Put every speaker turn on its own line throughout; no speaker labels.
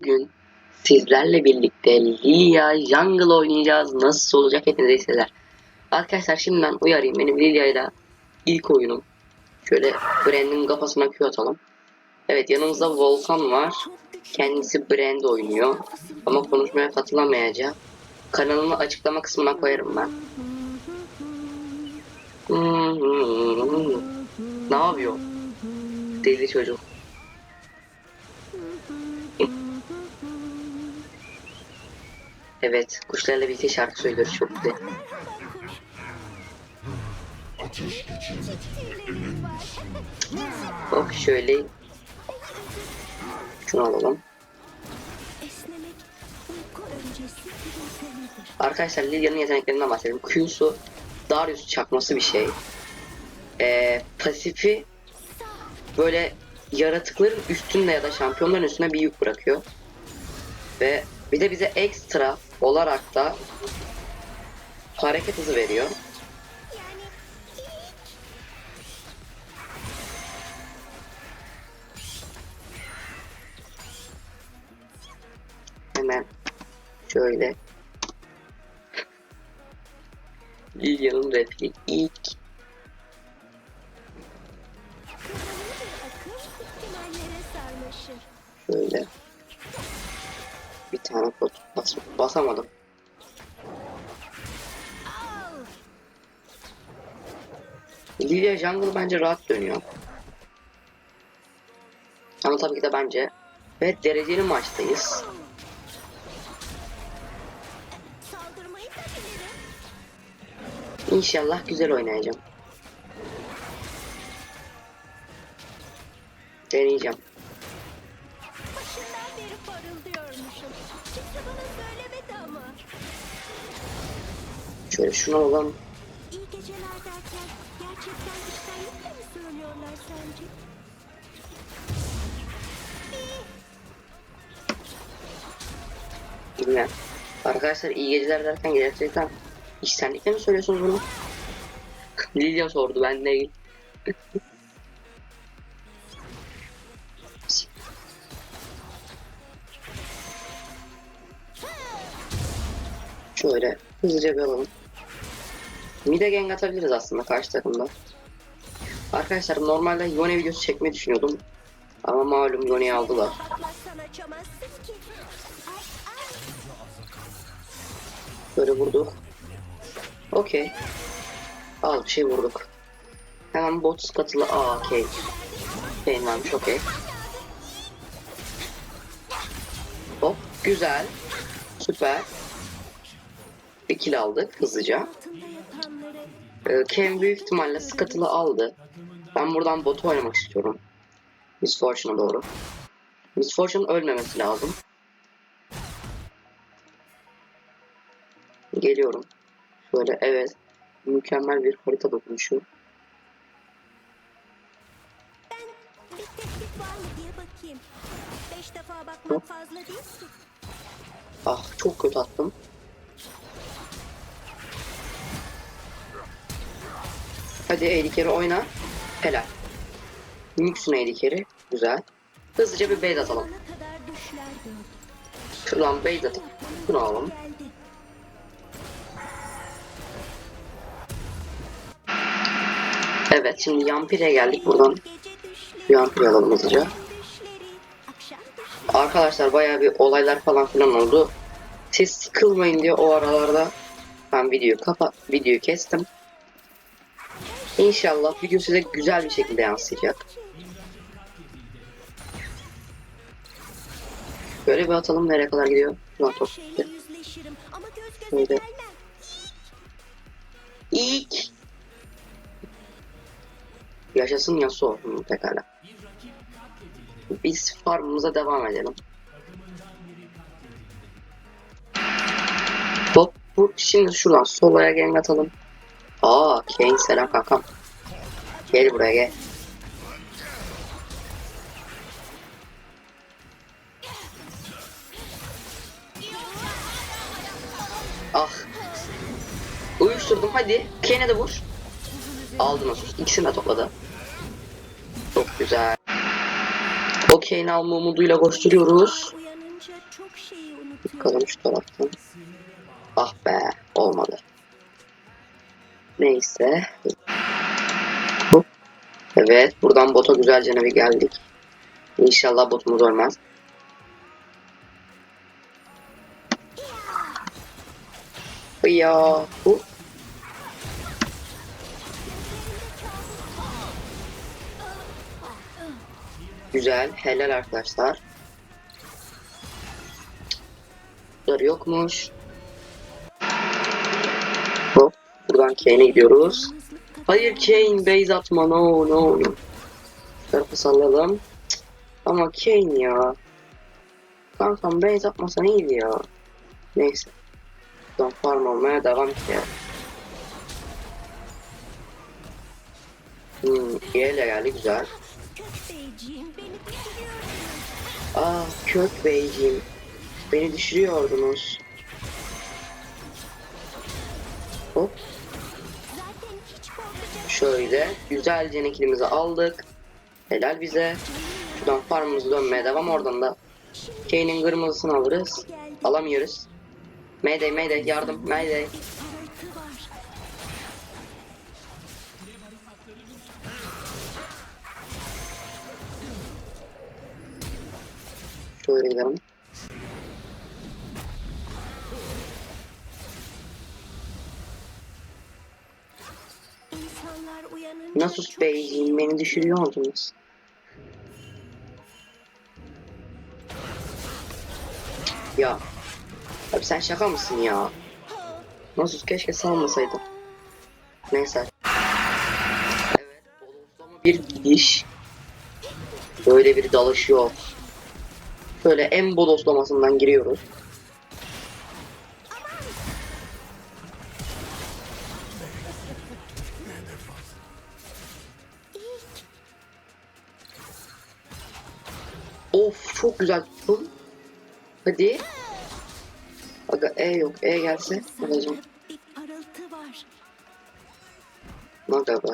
Bugün sizlerle birlikte Lilia Jungle oynayacağız. Nasıl olacak hepinize hisseler. Arkadaşlar şimdiden uyarayım. Benim Lilia ile ilk oyunum. Şöyle Brand'in kafasına Q atalım. Evet yanımızda Volkan var. Kendisi Brand oynuyor. Ama konuşmaya katılamayacak. Kanalını açıklama kısmına koyarım ben. Hmm. Ne yapıyor? Deli çocuk. Evet, kuşlarla birlikte şarkı söylüyoruz çok güzel. Hop şöyle. Şunu alalım. Arkadaşlar Lilia'nın yeteneklerinden bahsedelim. Q'su Darius çakması bir şey. Ee, pasifi böyle yaratıkların üstünde ya da şampiyonların üstüne bir yük bırakıyor. Ve bir de bize ekstra olarak da hareket hızı veriyor. Hemen şöyle Lilia'nın repliği ilk. Şöyle. Tane bas basamadım. Lilia Jungle bence rahat dönüyor. Ama tabii ki de bence ve dereceli maçtayız. İnşallah güzel oynayacağım. Deneyeceğim. Şöyle şunu alalım.
İyi geceler derken gerçekten içtenlikle mi söylüyorlar sence?
Bilmem. Arkadaşlar iyi geceler derken gerçekten içtenlikle mi söylüyorsunuz bunu? Lilia sordu ben değil. Şöyle hızlıca bir alalım. Mide gank atabiliriz aslında karşı takımda. Arkadaşlar normalde Yone videosu çekmeyi düşünüyordum. Ama malum Yone'yi aldılar. Böyle vurduk. Okey. Az bir şey vurduk. Hemen bot skatılı. Aa okey. Beyin varmış okey. Hop güzel. Süper. Bir kill aldık hızlıca.
Yatanları
Ee, Ken büyük ihtimalle skatılı aldı. Ben buradan botu oynamak istiyorum. Miss Fortune'a doğru. Miss Fortune ölmemesi lazım. Geliyorum. Şöyle evet. Mükemmel bir harita dokunuşu. Ah çok kötü attım. Hadi Eğri kere oyna. Helal. Nixon Eğri kere. Güzel. Hızlıca bir base atalım. Şuradan base atıp bunu alalım. Evet şimdi Yampire'ye geldik buradan. Yampire alalım hızlıca. Arkadaşlar bayağı bir olaylar falan filan oldu. Siz sıkılmayın diye o aralarda ben videoyu kapat, videoyu kestim. İnşallah video size güzel bir şekilde yansıyacak. Böyle bir atalım nereye kadar gidiyor? Lan top gitti.
gelmem.
İlk Yaşasın Yasuo. Hı, pekala. Biz farmımıza devam edelim. Hop şimdi şuradan solaya gank atalım. Aa Kane selam kankam. Gel buraya gel. Ah. Uyuşturdum hadi. Kane'e de vur. Aldı Nasus. İkisini de topladı. Çok güzel. O Kane'i alma umuduyla koşturuyoruz. Bakalım şu taraftan. Ah be olmadı. Neyse. Evet buradan bota güzelce bir geldik. İnşallah botumuz ölmez. Ya Güzel, helal arkadaşlar. Dur yokmuş. Buradan Kane'e gidiyoruz. Hayır Kane, base atma, no no no. Sallayalım. Cık, Ama Kane ya. Kankam base atmasan iyiydi ya. Neyse. Buradan farm olmaya devam et ya. Hmm, ile geldi güzel.
Düşürüyorsun.
Ah kök beyciğim. Beni düşürüyordunuz. Hop şöyle güzelce nekilimizi aldık. Helal bize. Şuradan farmımızı dönmeye devam oradan da Kane'in kırmızısını alırız. Alamıyoruz. Mayday mayday yardım mayday. Şöyle gidelim. Nasus
çok
beyciğim beni düşürüyordunuz. Ya. Abi sen şaka mısın ya? Nasus keşke salmasaydın. Neyse. Evet, bodoslama bir gidiş. Böyle bir dalış yok. Şöyle en bodoslamasından giriyoruz. Of çok güzel tuttum. Hadi. Aga E yok. E gelse alacağım. Aga be.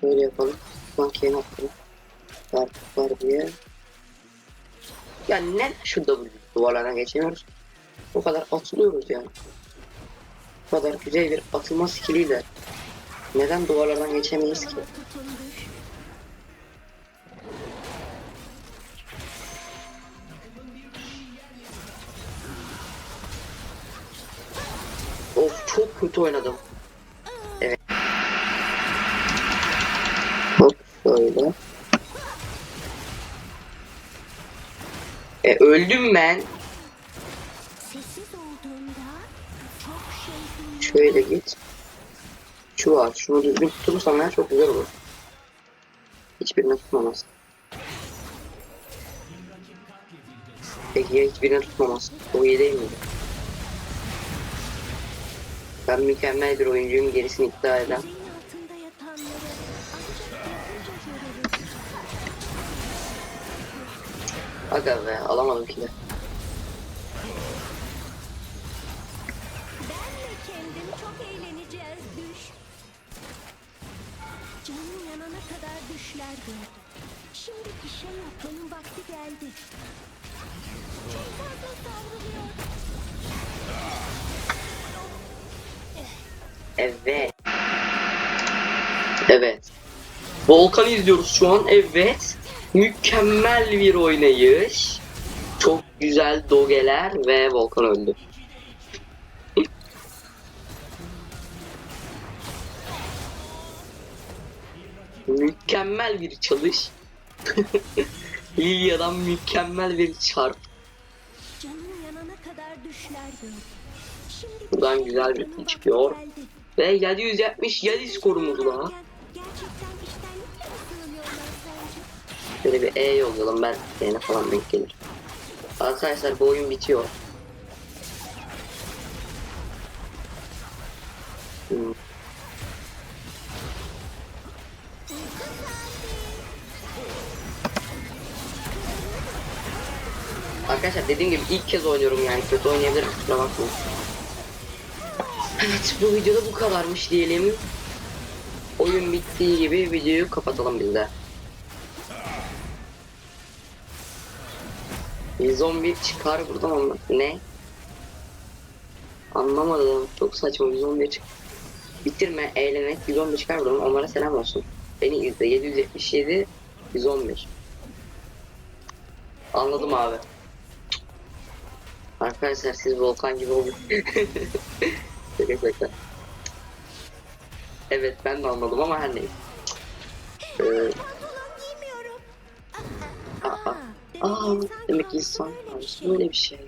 Şöyle yapalım. Bankiye atalım. Var, var diye. Ya ne şurada bu duvarlardan geçemiyoruz. O kadar atılıyoruz yani. Bu kadar güzel bir atılma skilliyle. Neden duvarlardan geçemeyiz ki? Of çok kötü oynadım. Evet. Hop şöyle. E öldüm ben. Şöyle git. Şu var. Şunu düzgün tutursam ya çok güzel olur. Hiçbirini tutmamaz. Peki ya hiçbirini tutmamaz? O iyi değil miydi? Ben mükemmel bir oyuncuyum gerisini iddia eden. Aga be alamadım ki de.
Şimdi bir şey yapmanın vakti geldi. Çok fazla savruluyor.
Evet. Evet. Volkan'ı izliyoruz şu an. Evet. Mükemmel bir oynayış. Çok güzel dogeler ve Volkan öldü. mükemmel bir çalış. Lilya'dan mükemmel bir çarp. Buradan güzel bir çıkıyor. Ve 777 skorumuz la.
Gerçekten iştenlikle mi sığınıyorlar sence?
Şöyle bir E yollayalım ben yine falan denk gelir. Arkadaşlar bu oyun bitiyor. Hmm. Arkadaşlar dediğim gibi ilk kez oynuyorum yani kötü oynayabilirim kusura bakmayın. Evet bu videoda bu kadarmış diyelim. Oyun bittiği gibi videoyu kapatalım biz de. 111 çıkar buradan ama ne? Anlamadım. Çok saçma 111 çık. Bitirme, eğlenek 111 çıkar buradan. Onlara selam olsun. Beni izle. 777 111. Anladım abi. Arkadaşlar siz volkan gibi olun. Şaka şaka. Evet ben de anladım ama her neyse. Ee. Aa,
Aa,
demek
doğası
insan
şey.
böyle bir şey.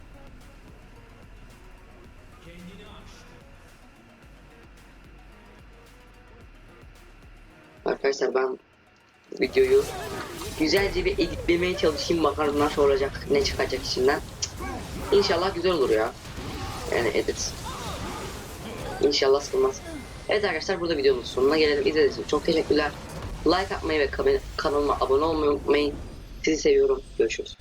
Arkadaşlar ben videoyu güzelce bir editlemeye çalışayım bakalım nasıl olacak ne çıkacak içinden İnşallah güzel olur ya yani edit İnşallah sıkılmaz. Evet arkadaşlar burada videonun sonuna gelelim. İzlediğiniz için çok teşekkürler. Like atmayı ve kanalıma abone olmayı unutmayın. Sizi seviyorum. Görüşürüz